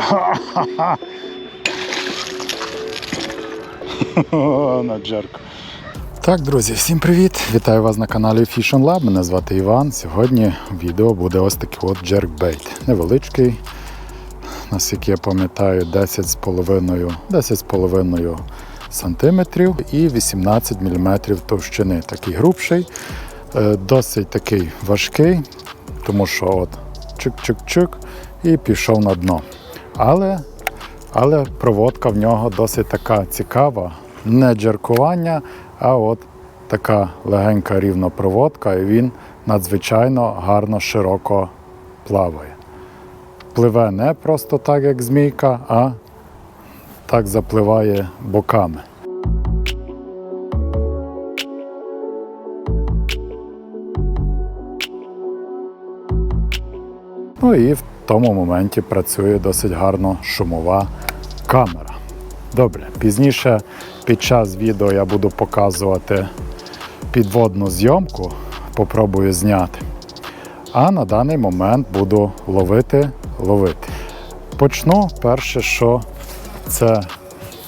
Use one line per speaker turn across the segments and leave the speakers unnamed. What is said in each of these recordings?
На джерку. Так, друзі, всім привіт! Вітаю вас на каналі Fish on Lab. Мене звати Іван. Сьогодні відео буде ось такий от джеркбейт. Невеличкий, наскільки я пам'ятаю, 10,5 10,5 сантиметрів і 18 мм товщини. Такий грубший, е, досить такий важкий, тому що от чик-чик-чик і пішов на дно. Але але проводка в нього досить така цікава. Не джеркування, а от така легенька рівна проводка, і він надзвичайно гарно широко плаває. Пливе не просто так, як змійка, а так запливає боками. Ну і в тому моменті працює досить гарно шумова камера. Добре, пізніше під час відео я буду показувати підводну зйомку, попробую зняти. А на даний момент буду ловити, ловити. Почну перше, що це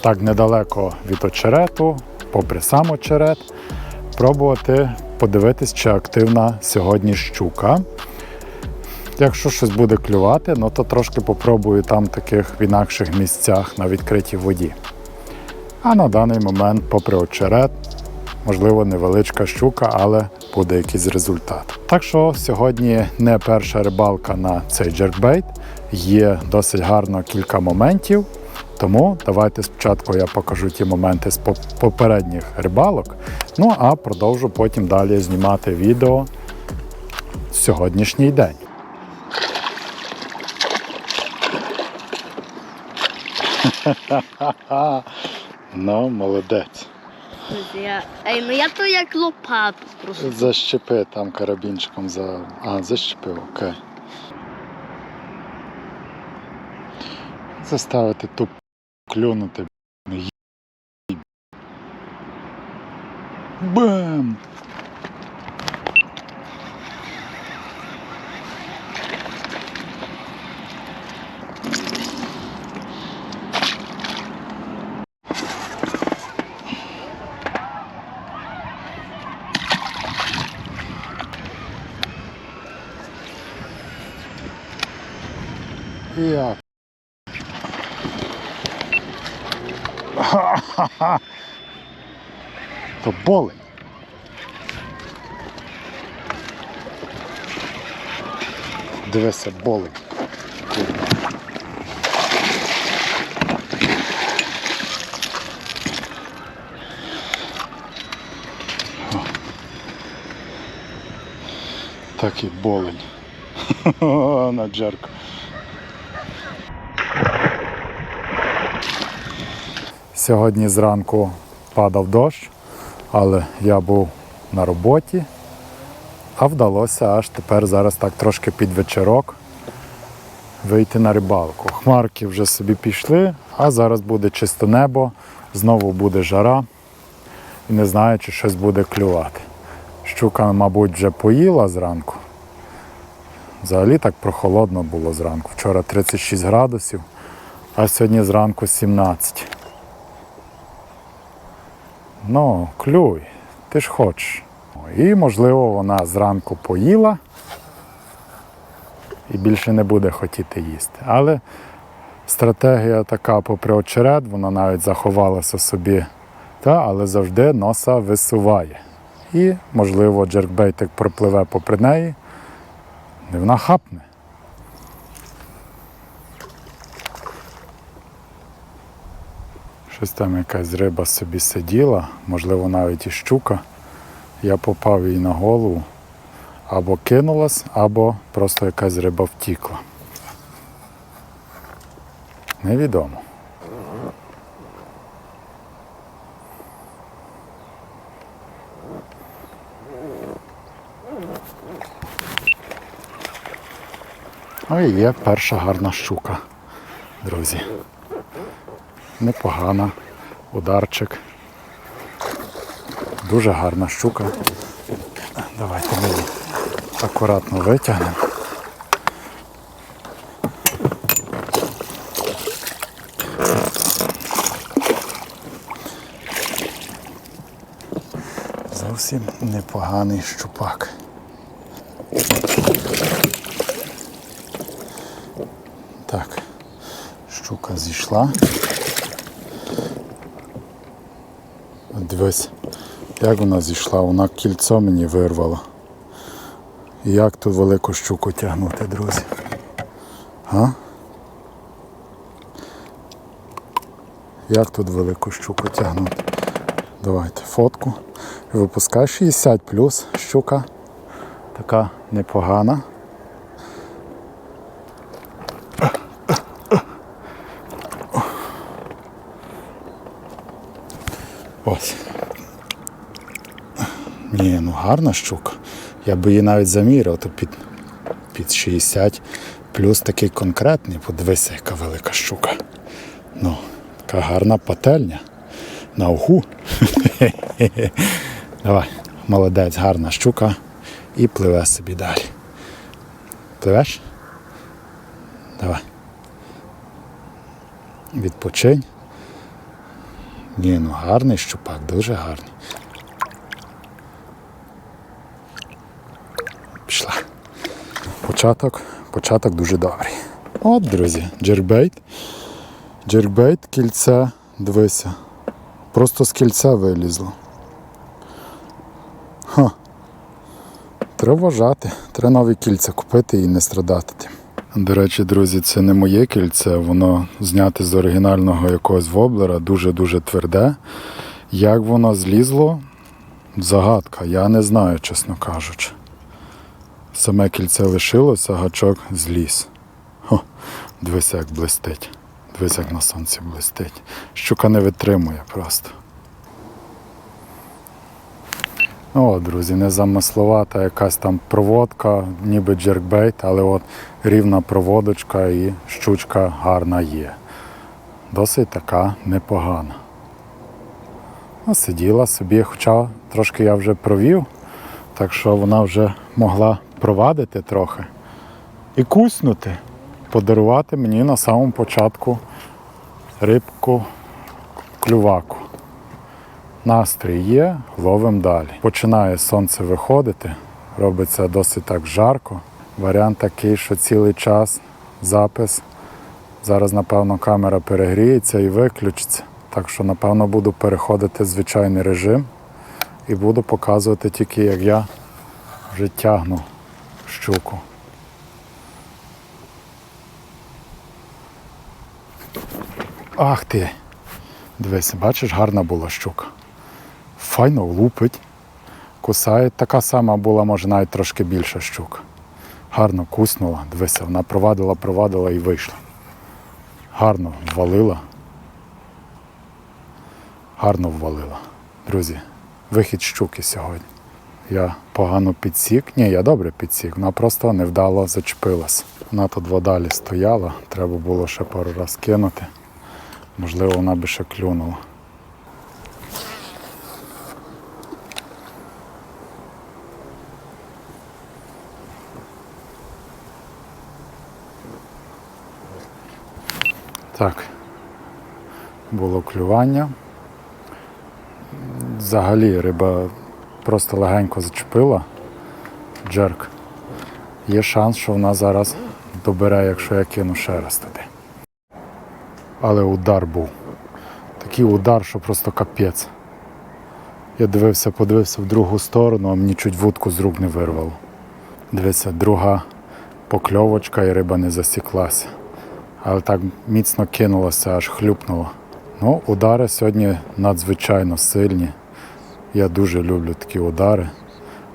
так недалеко від очерету, попри сам очерет, пробувати подивитись, чи активна сьогодні щука. Якщо щось буде клювати, ну то трошки попробую там таких в інакших місцях на відкритій воді. А на даний момент, попри очерет, можливо, невеличка щука, але буде якийсь результат. Так що сьогодні не перша рибалка на цей джеркбейт. Є досить гарно кілька моментів. Тому давайте спочатку я покажу ті моменти з попередніх рибалок. Ну а продовжу потім далі знімати відео сьогоднішній день. Ну, молодець.
Я... Ей, ну я то як лопату просто.
Защепи там карабінчиком за. А, защепив, окей. Заставити ту клюнути. Бам! Як? Ха-ха-ха. То болить. Дивися, болить. Так і болить. На джерку. Сьогодні зранку падав дощ, але я був на роботі, а вдалося аж тепер зараз так трошки під вечірок вийти на рибалку. Хмарки вже собі пішли, а зараз буде чисте небо, знову буде жара і не знаю, чи щось буде клювати. Щука, мабуть, вже поїла зранку. Взагалі так прохолодно було зранку. Вчора 36 градусів, а сьогодні зранку 17. Ну, клюй, ти ж хочеш. І, можливо, вона зранку поїла і більше не буде хотіти їсти. Але стратегія така попри очерет, вона навіть заховалася собі, та, але завжди носа висуває. І, можливо, джеркбейтик пропливе попри неї, і вона хапне. Щось там якась риба собі сиділа, можливо, навіть і щука. Я попав їй на голову. Або кинулась, або просто якась риба втікла. Невідомо. Ой, є перша гарна щука, друзі непогана, ударчик. Дуже гарна щука. Давайте ми її акуратно витягнемо. Зовсім непоганий щупак. Так, щука зійшла. Дивись, як вона зійшла, вона кільцо мені вирвала. Як ту велику щуку тягнути, друзі? А? Як тут велику щуку тягнути? Давайте фотку. Випускай 60 плюс щука. Така непогана. Ось. Ні, ну гарна щука. Я би її навіть заміряв, то під, під 60 плюс такий конкретний. Подивися, яка велика щука. Ну, така гарна пательня. На уху. Давай, молодець, гарна щука. І пливе собі далі. Пливеш? Давай. Відпочинь. Ні, ну гарний щупак, дуже гарний. Пішла. Початок, початок дуже добрий. От, друзі, джербейт. Джербейт, кільце, дивися. Просто з кільця вилізло. Ха. Треба вважати. Треба нові кільця купити і не страдати тим. До речі, друзі, це не моє кільце, воно зняте з оригінального якогось воблера, дуже-дуже тверде. Як воно злізло, загадка, я не знаю, чесно кажучи. Саме кільце лишилося, гачок зліз. Хо, дивися, як блистить. Дивись, як на сонці блистить. Щука не витримує просто. О, друзі, незамисловата якась там проводка, ніби джеркбейт, але от рівна проводочка і щучка гарна є. Досить така непогана. Ну, сиділа собі, хоча трошки я вже провів, так що вона вже могла провадити трохи і куснути, подарувати мені на самому початку рибку клюваку. Настрій є, ловимо далі. Починає сонце виходити, робиться досить так жарко. Варіант такий, що цілий час запис. Зараз, напевно, камера перегріється і виключиться. Так що, напевно, буду переходити в звичайний режим і буду показувати тільки, як я вже тягну щуку. Ах ти! Дивись, бачиш, гарна була щука. Файно лупить, кусає. Така сама була, може, навіть трошки більша щука. Гарно куснула, дивися, вона провадила, провадила і вийшла. Гарно ввалила. Гарно ввалила. Друзі, вихід щуки сьогодні. Я погано підсік. Ні, я добре підсік, вона просто невдало зачепилась. Вона тут водалі стояла, треба було ще пару раз кинути. Можливо, вона би ще клюнула. Так, було клювання. Взагалі риба просто легенько зачепила джерк. Є шанс, що вона зараз добере, якщо я кину ще раз туди. Але удар був. Такий удар, що просто капець. Я дивився, подивився в другу сторону, а мені чуть вудку з рук не вирвало. Дивися, друга покльовочка і риба не засіклася. Але так міцно кинулося, аж хлюпнуло. Ну, удари сьогодні надзвичайно сильні. Я дуже люблю такі удари.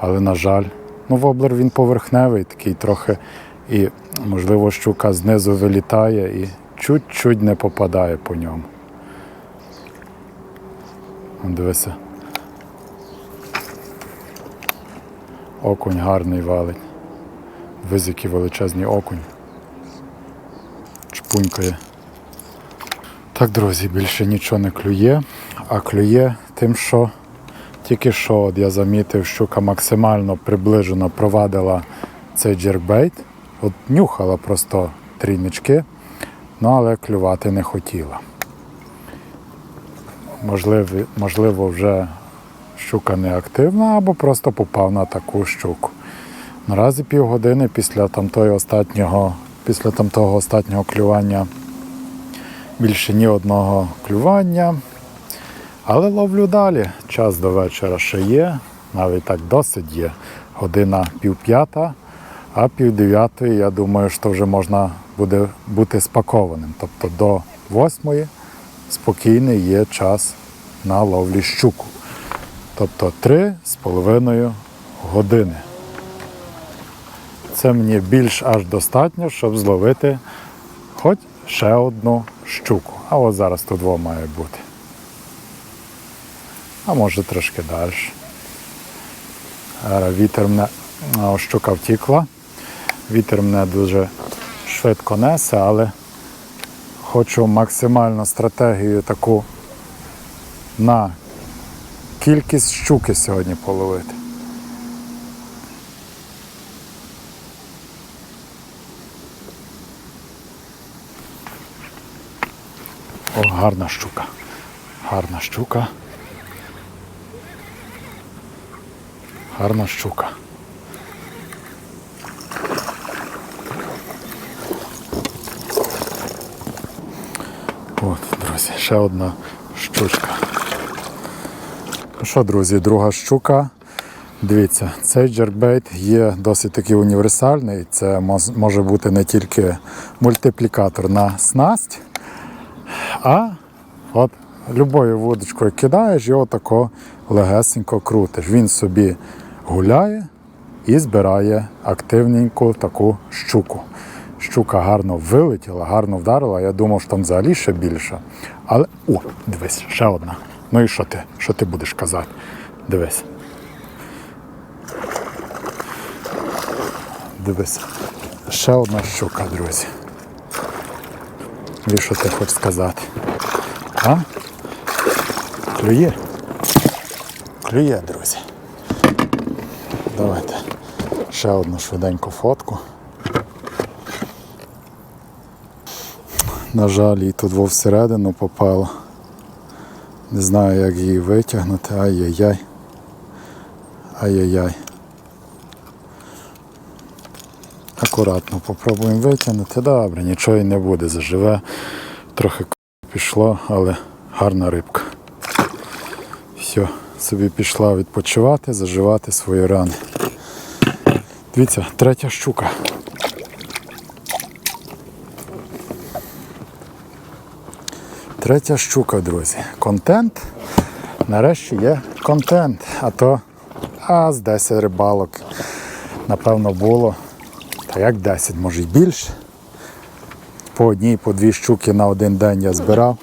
Але, на жаль, ну, воблер він поверхневий, такий трохи, і, можливо, щука знизу вилітає і чуть-чуть не попадає по ньому. Дивися. Окунь гарний валить. Дивись, який величезний окунь. Чпунькає. Так, друзі, більше нічого не клює, а клює тим, що тільки що от я замітив, щука максимально приближено провадила цей джеркбейт. От нюхала просто трійнички, ну але клювати не хотіла. Можливо, можливо, вже щука не активна або просто попав на таку щуку. Наразі півгодини після тамтої останнього, після тамтого останнього клювання більше ні одного клювання. Але ловлю далі. Час до вечора ще є, навіть так досить є. Година півп'ята, а півдев'ятої, я думаю, що вже можна буде бути спакованим. Тобто до восьмої спокійний є час на ловлі щуку. Тобто три з половиною години. Це мені більш аж достатньо, щоб зловити хоч ще одну щуку. А от зараз тут два має бути. А може трошки далі. Е, Вітер мене щука втікла. Вітер мене дуже швидко несе, але хочу максимальну стратегію таку на кількість щуки сьогодні половити. О, гарна щука. Гарна щука. Гарна щука. От, друзі, ще одна щучка. Ну що, друзі, друга щука. Дивіться, цей джеркбейт є досить такий універсальний. Це може бути не тільки мультиплікатор на снасть, а от любою вудочкою кидаєш і отако легесенько крутиш. Він собі гуляє і збирає активненьку таку щуку. Щука гарно вилетіла, гарно вдарила. Я думав, що там взагалі ще більше. Але о, дивись, ще одна. Ну і що ти? Що ти будеш казати? Дивись. Дивись. Ще одна щука, друзі. І що ти хочеш сказати? А? Клює? Клює, друзі. Давайте ще одну швиденьку фотку. На жаль, їй тут во всередину попало. Не знаю, як її витягнути. Ай-яй-яй. Ай-яй-яй. Акуратно попробуємо витягнути. Добре, нічого і не буде, заживе. Трохи пішло, але гарна рибка. Все, собі пішла відпочивати, заживати свої рани. Дивіться, третя щука. Третя щука, друзі. Контент. Нарешті є контент. А то а з 10 рибалок, напевно, було. Та як 10, може й більше. По одній, по дві щуки на один день я збирав.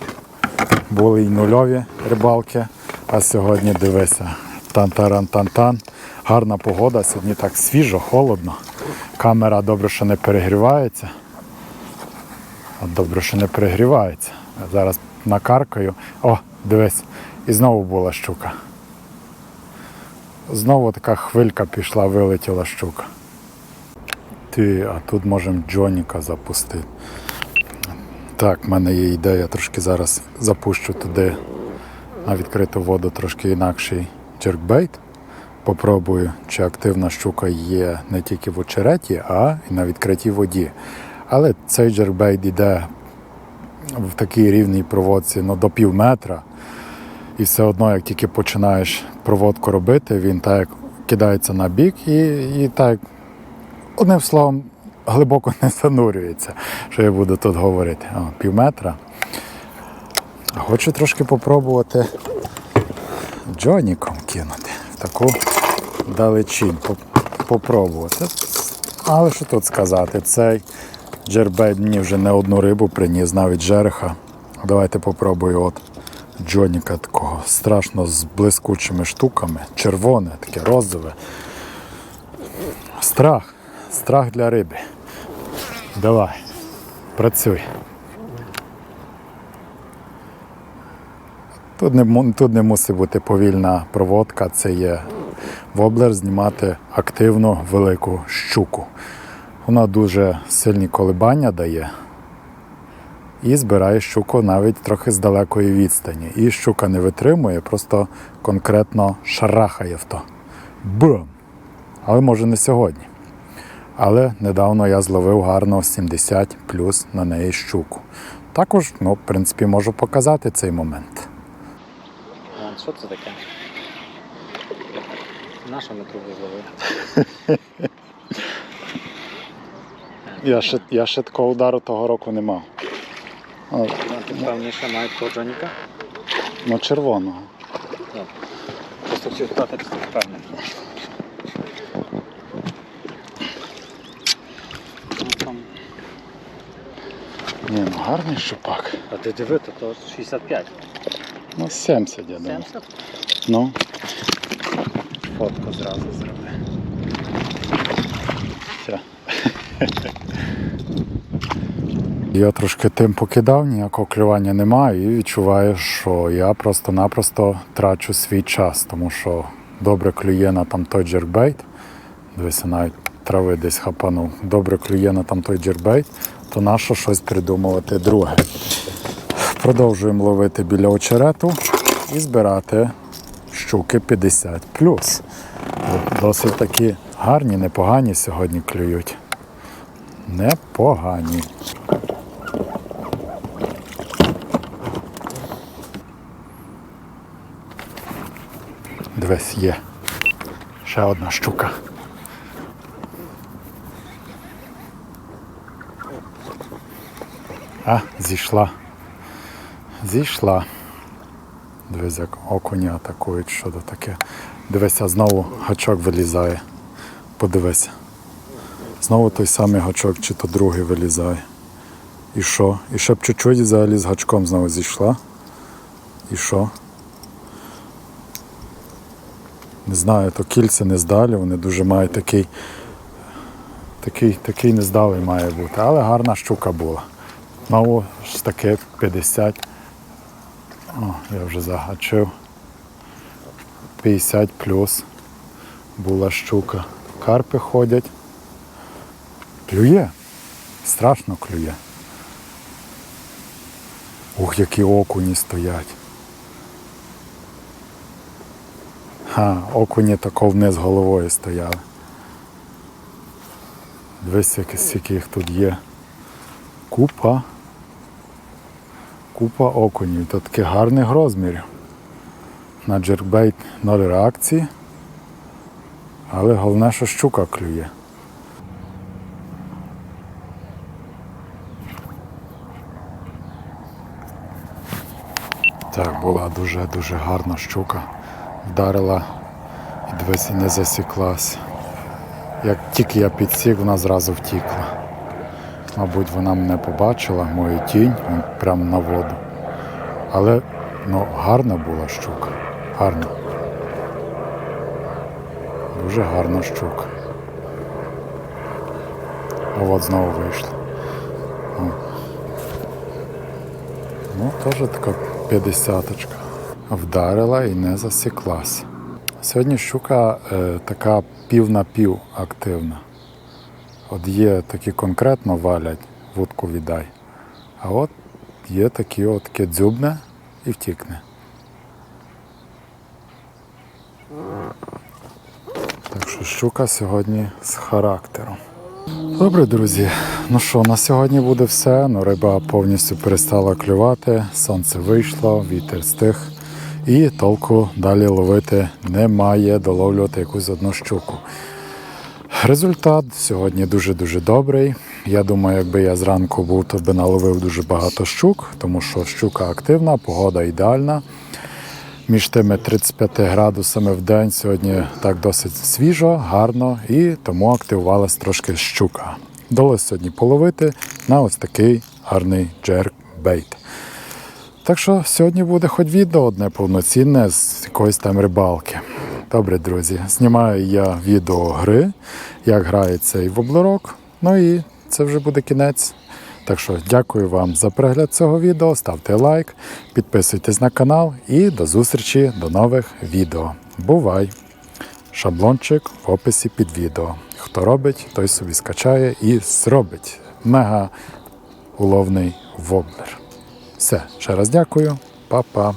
Були й нульові рибалки. А сьогодні дивися. Тан-таран-тан-тан. Гарна погода, сьогодні так свіжо, холодно. Камера добре, що не перегрівається. Добре, що не перегрівається. Зараз накаркаю. О, дивись, і знову була щука. Знову така хвилька пішла, вилетіла щука. Ти, а тут можемо Джоніка запустити. Так, в мене є ідея, трошки зараз запущу туди на відкриту воду трошки інакший джеркбейт. Попробую, чи активна щука є не тільки в очереті, а й на відкритій воді. Але цей джеркбейт йде в такій рівній проводці ну, до пів метра. І все одно, як тільки починаєш проводку робити, він так кидається на бік і, і так, одним словом, глибоко не занурюється, що я буду тут говорити. О, пів метра. Хочу трошки попробувати Джоніком кинути в таку далечінь. Попробувати. Але що тут сказати? Цей джербейт мені вже не одну рибу приніс, навіть жереха. Давайте попробую от Джоніка такого страшно з блискучими штуками. Червоне, таке розове. Страх. Страх для риби. Давай, працюй. Тут не, тут не мусить бути повільна проводка, це є воблер знімати активну велику щуку. Вона дуже сильні колебання дає. і збирає щуку навіть трохи з далекої відстані. І щука не витримує, просто конкретно шарахає в то. Бум! Але може не сьогодні. Але недавно я зловив гарно 70 плюс на неї щуку. Також, ну, в принципі, можу показати цей момент.
Що це таке? Наша ми трубу зловили.
Я ще, я ще такого удару того року не мав.
Ти певніше мають того Джоніка.
ну, червоного.
Просто хотів спитати, впевнений. Ну, там,
Ні, ну гарний щупак.
а ти диви, то, то 65.
Ну, 70, я думаю.
70?
Ну,
Фотку зразу зроби.
все. Я трошки тим покидав, ніякого клювання немає, і відчуваю, що я просто-напросто трачу свій час, тому що добре клює на там той джеркбейт. Дивися, навіть трави десь хапанув. Добре клює на там той джеркбейт, то нащо щось придумувати друге. Продовжуємо ловити біля очерету і збирати щуки 50 Досить такі гарні, непогані сьогодні клюють. Непогані. Дивись, є. Ще одна щука. А, зійшла. Зійшла. Дивись, як окуні атакують, що то таке. Дивися, знову гачок вилізає. Подивися. Знову той самий гачок, чи то другий вилізає. І що? І ще б чуть-чуть взагалі з гачком знову зійшла. І що? Не знаю, то кільця не здалі, вони дуже мають такий, такий, такий нездалий має бути. Але гарна щука була. Знову ж таки 50. О, я вже загачив. 50 плюс була щука. Карпи ходять. Клює. Страшно клює. Ух, які окуні стоять. Ха, окуні тако вниз головою стояли. Дивись, скільки їх тут є. Купа. Купа окунів. Тут таких гарних розмірів. На джеркбейт ноль реакції. Але головне, що щука клює. Так, була дуже-дуже гарна щука. Вдарила і дивись, не засіклась. Як тільки я підсік, вона зразу втікла. Мабуть, вона мене побачила, мою тінь, прямо на воду. Але ну, гарна була щука. Гарна. Дуже гарна щука. А от знову вийшла. Ну, теж така п'ятдесяточка. Вдарила і не засіклась. Сьогодні щука е, така пів на пів активна. От є такі конкретно валять, вудку віддай. А от є такі от дзюбне і втікне. Так що щука сьогодні з характером. Добре, друзі. Ну що, на сьогодні буде все. Ну, риба повністю перестала клювати, сонце вийшло, вітер стих. І толку далі ловити немає, доловлювати якусь одну щуку. Результат сьогодні дуже-дуже добрий. Я думаю, якби я зранку був, то би наловив дуже багато щук, тому що щука активна, погода ідеальна. Між тими 35 градусами в день сьогодні так досить свіжо, гарно і тому активувалась трошки щука. Вдалося сьогодні половити на ось такий гарний джеркбейт. Так що сьогодні буде хоч відео одне повноцінне з якоїсь там рибалки. Добре, друзі, знімаю я відео гри, як грає цей воблерок. Ну і це вже буде кінець. Так що дякую вам за перегляд цього відео. Ставте лайк, підписуйтесь на канал і до зустрічі до нових відео. Бувай! Шаблончик в описі під відео. Хто робить, той собі скачає і зробить. Мега уловний воблер. Все, ще раз дякую, па-па.